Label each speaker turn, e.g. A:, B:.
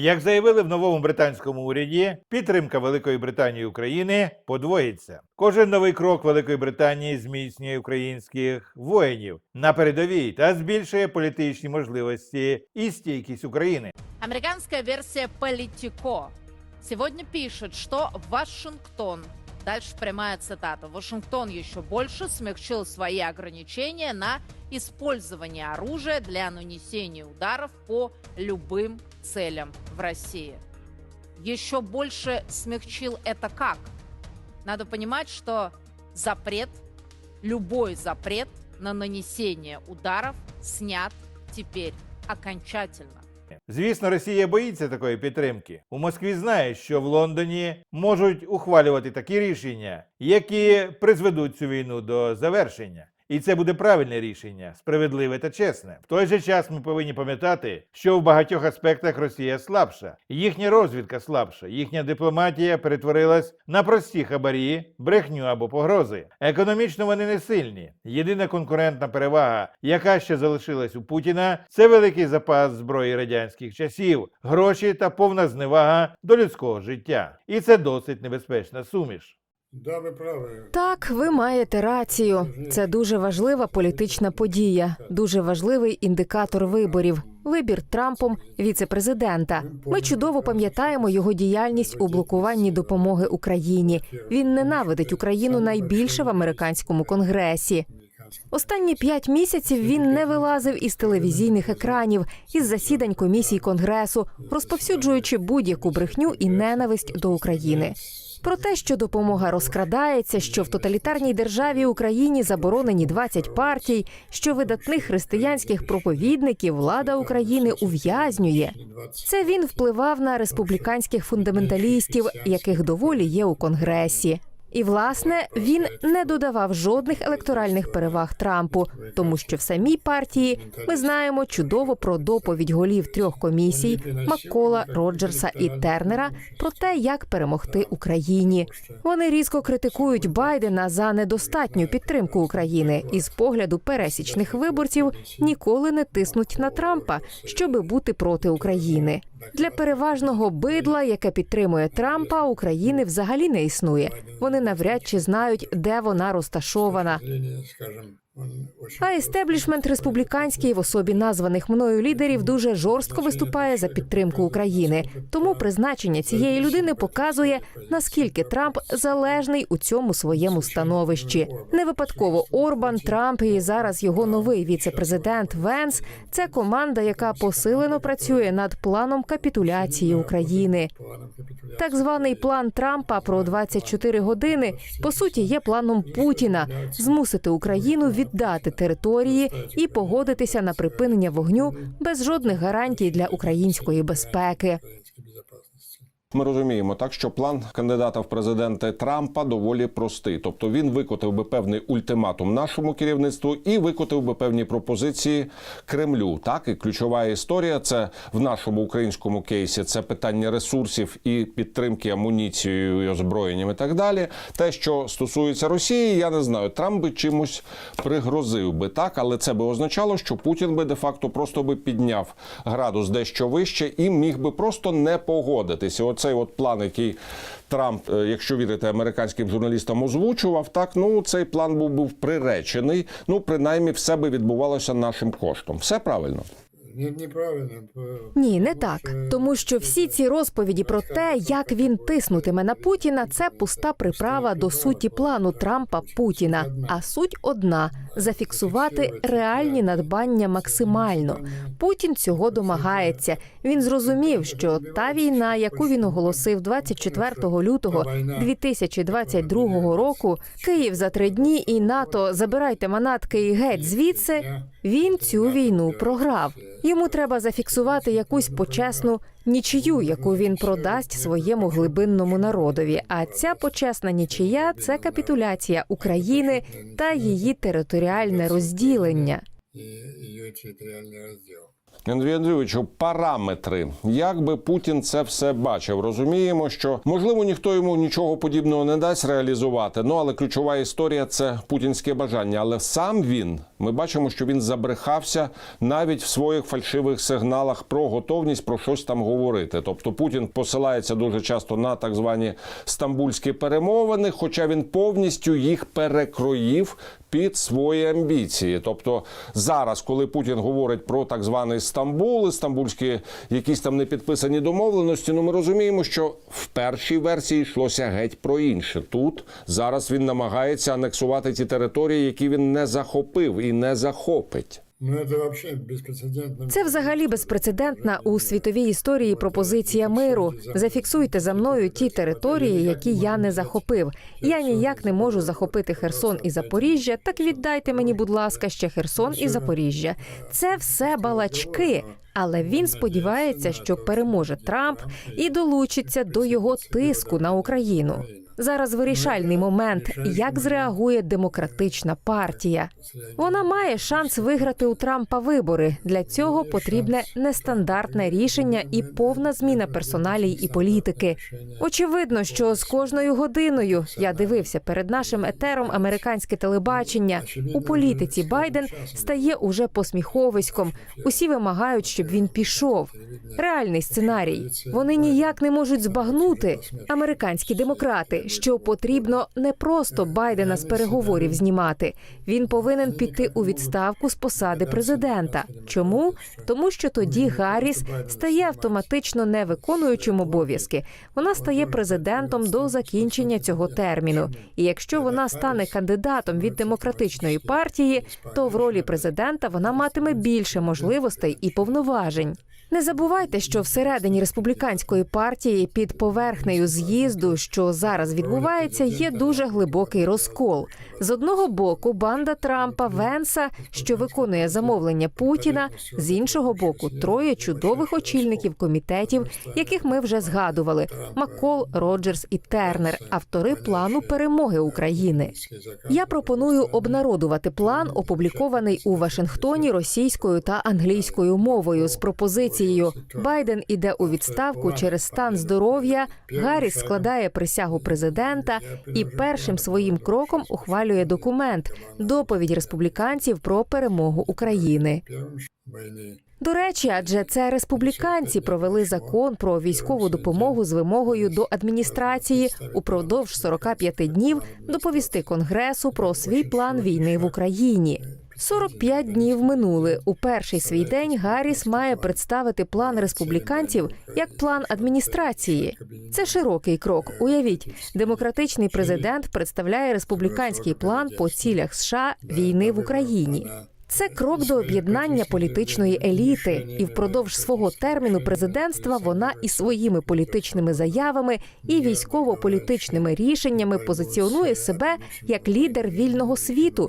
A: Як заявили в новому британському уряді, підтримка Великої Британії України подвоїться. Кожен новий крок Великої Британії зміцнює українських воїнів на передовій та збільшує політичні можливості і стійкість України.
B: Американська версія Політіко сьогодні пише, що Вашингтон, дальше прямая цитата, Вашингтон еще больше смягчил свои ограничения на использование оружия для нанесения ударов по любым целям в России. Еще больше смягчил это как? Надо понимать, что запрет, любой запрет на нанесение ударов снят теперь окончательно.
A: Звісно, Росія боїться такої підтримки. У Москві знає, що в Лондоні можуть ухвалювати такі рішення, які призведуть цю війну до завершення. І це буде правильне рішення, справедливе та чесне. В той же час ми повинні пам'ятати, що в багатьох аспектах Росія слабша, їхня розвідка слабша, їхня дипломатія перетворилась на прості хабарі, брехню або погрози. Економічно вони не сильні. Єдина конкурентна перевага, яка ще залишилась у Путіна, це великий запас зброї радянських часів, гроші та повна зневага до людського життя. І це досить небезпечна суміш.
C: Так, ви маєте рацію. Це дуже важлива політична подія, дуже важливий індикатор виборів. Вибір Трампом віце-президента. Ми чудово пам'ятаємо його діяльність у блокуванні допомоги Україні. Він ненавидить Україну найбільше в американському конгресі. Останні п'ять місяців він не вилазив із телевізійних екранів, із засідань комісій конгресу, розповсюджуючи будь-яку брехню і ненависть до України. Про те, що допомога розкрадається, що в тоталітарній державі Україні заборонені 20 партій, що видатних християнських проповідників влада України ув'язнює. Це він впливав на республіканських фундаменталістів, яких доволі є у конгресі. І власне він не додавав жодних електоральних переваг Трампу, тому що в самій партії ми знаємо чудово про доповідь голів трьох комісій Маккола, Роджерса і Тернера про те, як перемогти Україні. Вони різко критикують Байдена за недостатню підтримку України і з погляду пересічних виборців ніколи не тиснуть на Трампа, щоби бути проти України. Для переважного бидла, яке підтримує Трампа, України взагалі не існує. Вони навряд чи знають, де вона розташована. А істеблішмент республіканський в особі названих мною лідерів дуже жорстко виступає за підтримку України. Тому призначення цієї людини показує наскільки Трамп залежний у цьому своєму становищі. Не випадково Орбан, Трамп і зараз його новий віце-президент Венс це команда, яка посилено працює над планом капітуляції України. Так званий план Трампа про 24 години по суті є планом Путіна змусити Україну віддати території і погодитися на припинення вогню без жодних гарантій для української безпеки.
D: Ми розуміємо так, що план кандидата в президенти Трампа доволі простий. Тобто він викотив би певний ультиматум нашому керівництву і викотив би певні пропозиції Кремлю. Так і ключова історія це в нашому українському кейсі. Це питання ресурсів і підтримки амуніцією і озброєнням і так далі. Те, що стосується Росії, я не знаю. Трамп би чимось пригрозив би так, але це би означало, що Путін би де факто просто би підняв градус дещо вище і міг би просто не погодитися. Оцей от план, який Трамп, е, якщо вірити американським журналістам, озвучував, так ну цей план був був приречений. Ну принаймні, все би відбувалося нашим коштом. Все правильно.
C: Ні, не так, тому що всі ці розповіді про те, як він тиснутиме на Путіна, це пуста приправа до суті плану Трампа Путіна. А суть одна зафіксувати реальні надбання максимально. Путін цього домагається. Він зрозумів, що та війна, яку він оголосив 24 лютого 2022 року, Київ за три дні і НАТО забирайте манатки і геть звідси. Він цю війну програв. Йому треба зафіксувати якусь почесну нічию, яку він продасть своєму глибинному народові. А ця почесна нічия це капітуляція України та її територіальне розділення.
D: Андрій Андрійовичу, параметри. Як би Путін це все бачив? Розуміємо, що можливо ніхто йому нічого подібного не дасть реалізувати. Ну але ключова історія це путінське бажання. Але сам він ми бачимо, що він забрехався навіть в своїх фальшивих сигналах про готовність про щось там говорити. Тобто Путін посилається дуже часто на так звані стамбульські перемовини, хоча він повністю їх перекроїв під свої амбіції. Тобто зараз, коли Путін говорить про так званий Стамбул, стамбульські якісь там непідписані домовленості, ну ми розуміємо, що в першій версії йшлося геть про інше. Тут зараз він намагається анексувати ті території, які він не захопив і не захопить.
E: Ну, это вообще.
C: Це взагалі безпрецедентна у світовій історії пропозиція миру. Зафіксуйте за мною ті території, які я не захопив. Я ніяк не можу захопити Херсон і Запоріжжя. Так віддайте мені, будь ласка, ще Херсон і Запоріжжя. Це все балачки. Але він сподівається, що переможе Трамп і долучиться до його тиску на Україну. Зараз вирішальний момент, як зреагує демократична партія. Вона має шанс виграти у Трампа вибори. Для цього потрібне нестандартне рішення і повна зміна персоналій і політики. Очевидно, що з кожною годиною я дивився перед нашим етером американське телебачення. У політиці Байден стає уже посміховиськом. Усі вимагають, щоб він пішов. Реальний сценарій. Вони ніяк не можуть збагнути американські демократи, що потрібно не просто Байдена з переговорів знімати. Він повинен піти у відставку з посади президента. Чому? Тому що тоді Гарріс стає автоматично не виконуючим обов'язки. Вона стає президентом до закінчення цього терміну. І якщо вона стане кандидатом від демократичної партії, то в ролі президента вона матиме більше можливостей і повноважень. Не забувайте, що всередині республіканської партії під поверхнею з'їзду, що зараз відбувається, є дуже глибокий розкол. З одного боку, банда Трампа Венса, що виконує замовлення Путіна, з іншого боку, троє чудових очільників комітетів, яких ми вже згадували: Маккол, Роджерс і Тернер, автори плану перемоги України. Я пропоную обнародувати план, опублікований у Вашингтоні російською та англійською мовою з пропозицією Байден іде у відставку через стан здоров'я. Гарріс складає присягу президента і першим своїм кроком ухвалює документ доповідь республіканців про перемогу України. До речі, адже це республіканці провели закон про військову допомогу з вимогою до адміністрації упродовж 45 днів доповісти конгресу про свій план війни в Україні. 45 днів минули. У перший свій день Гарріс має представити план республіканців як план адміністрації. Це широкий крок. Уявіть, демократичний президент представляє республіканський план по цілях США війни в Україні. Це крок до об'єднання політичної еліти, і впродовж свого терміну президентства вона і своїми політичними заявами і військово-політичними рішеннями позиціонує себе як лідер вільного світу,